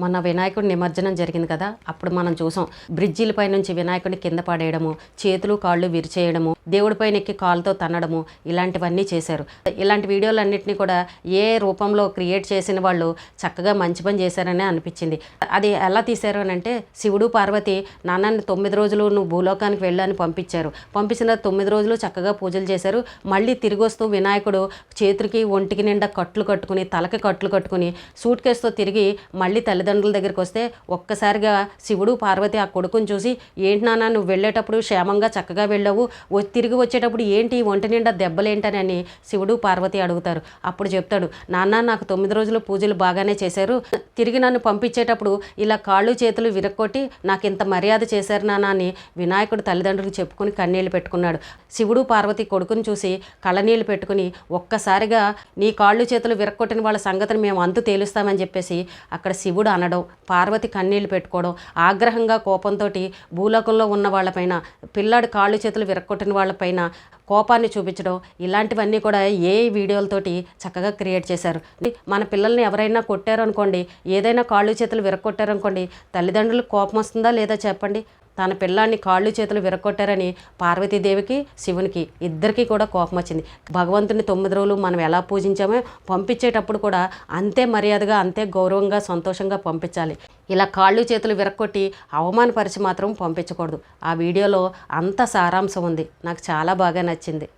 మొన్న వినాయకుడి నిమజ్జనం జరిగింది కదా అప్పుడు మనం చూసాం. బ్రిడ్జిలపై నుంచి వినాయకుడిని కింద పడేయడము చేతులు కాళ్ళు విరిచేయడము దేవుడిపైన ఎక్కి కాళ్ళతో తన్నడము ఇలాంటివన్నీ చేశారు. ఇలాంటి వీడియోలన్నింటినీ కూడా ఏ రూపంలో క్రియేట్ చేసిన వాళ్ళు చక్కగా మంచి పని చేశారని అనిపించింది. అది ఎలా తీశారు అని అంటే శివుడు పార్వతి నాన్నని తొమ్మిది రోజులు నువ్వు భూలోకానికి వెళ్ళని పంపించారు. పంపించిన తొమ్మిది రోజులు చక్కగా పూజలు చేశారు. మళ్ళీ తిరిగి వస్తూ వినాయకుడు చేతులకి ఒంటికి నిండా కట్లు కట్టుకుని తలకి కట్లు కట్టుకుని సూట్ కేసుతో తిరిగి మళ్ళీ తల్లి తల్లిదండ్రుల దగ్గరికి వస్తే ఒక్కసారిగా శివుడు పార్వతి ఆ కొడుకుని చూసి ఏంటి నాన్న నువ్వు వెళ్ళేటప్పుడు క్షేమంగా చక్కగా వెళ్ళావు. తిరిగి వచ్చేటప్పుడు ఏంటి ఈ ఒంటి నిండా దెబ్బలేంటనని శివుడు పార్వతి అడుగుతారు. అప్పుడు చెప్తాడు నాన్న నాకు తొమ్మిది రోజులు పూజలు బాగానే చేశారు. తిరిగి నన్ను పంపించేటప్పుడు ఇలా కాళ్ళు చేతులు విరక్కొట్టి నాకు ఇంత మర్యాద చేశారు నాన్న అని వినాయకుడు తల్లిదండ్రులకు చెప్పుకుని కన్నీళ్ళు పెట్టుకున్నాడు. శివుడు పార్వతి కొడుకుని చూసి కళ్ళనీళ్ళు పెట్టుకుని ఒక్కసారిగా నీ కాళ్ళు చేతులు విరక్కొట్టిన వాళ్ళ సంగతిని మేము అంతు తేలుస్తామని చెప్పేసి అక్కడ శివుడు అనడం పార్వతి కన్నీళ్ళు పెట్టుకోవడం ఆగ్రహంగా కోపంతో భూలోకంలో ఉన్న వాళ్ళపైన పిల్లాడి కాళ్ళు చేతులు విరక్కొట్టిన వాళ్ళపైన కోపాన్ని చూపించడం ఇలాంటివన్నీ కూడా ఏ వీడియోలతోటి చక్కగా క్రియేట్ చేశారు. మన పిల్లల్ని ఎవరైనా కొట్టారనుకోండి ఏదైనా కాళ్ళు చేతులు విరక్కొట్టారనుకోండి తల్లిదండ్రులకు కోపం వస్తుందా లేదా చెప్పండి? తన పిల్లాన్ని కాళ్ళు చేతులు విరగొట్టారని పార్వతీదేవికి శివునికి ఇద్దరికీ కూడా కోపం వచ్చింది. భగవంతుని తొమ్మిది రోజులు మనం ఎలా పూజించామో పంపించేటప్పుడు కూడా అంతే మర్యాదగా అంతే గౌరవంగా సంతోషంగా పంపించాలి. ఇలా కాళ్ళు చేతులు విరక్కొట్టి అవమానపరిచి మాత్రం పంపించకూడదు. ఆ వీడియోలో అంత సారాంశం ఉంది. నాకు చాలా బాగా నచ్చింది.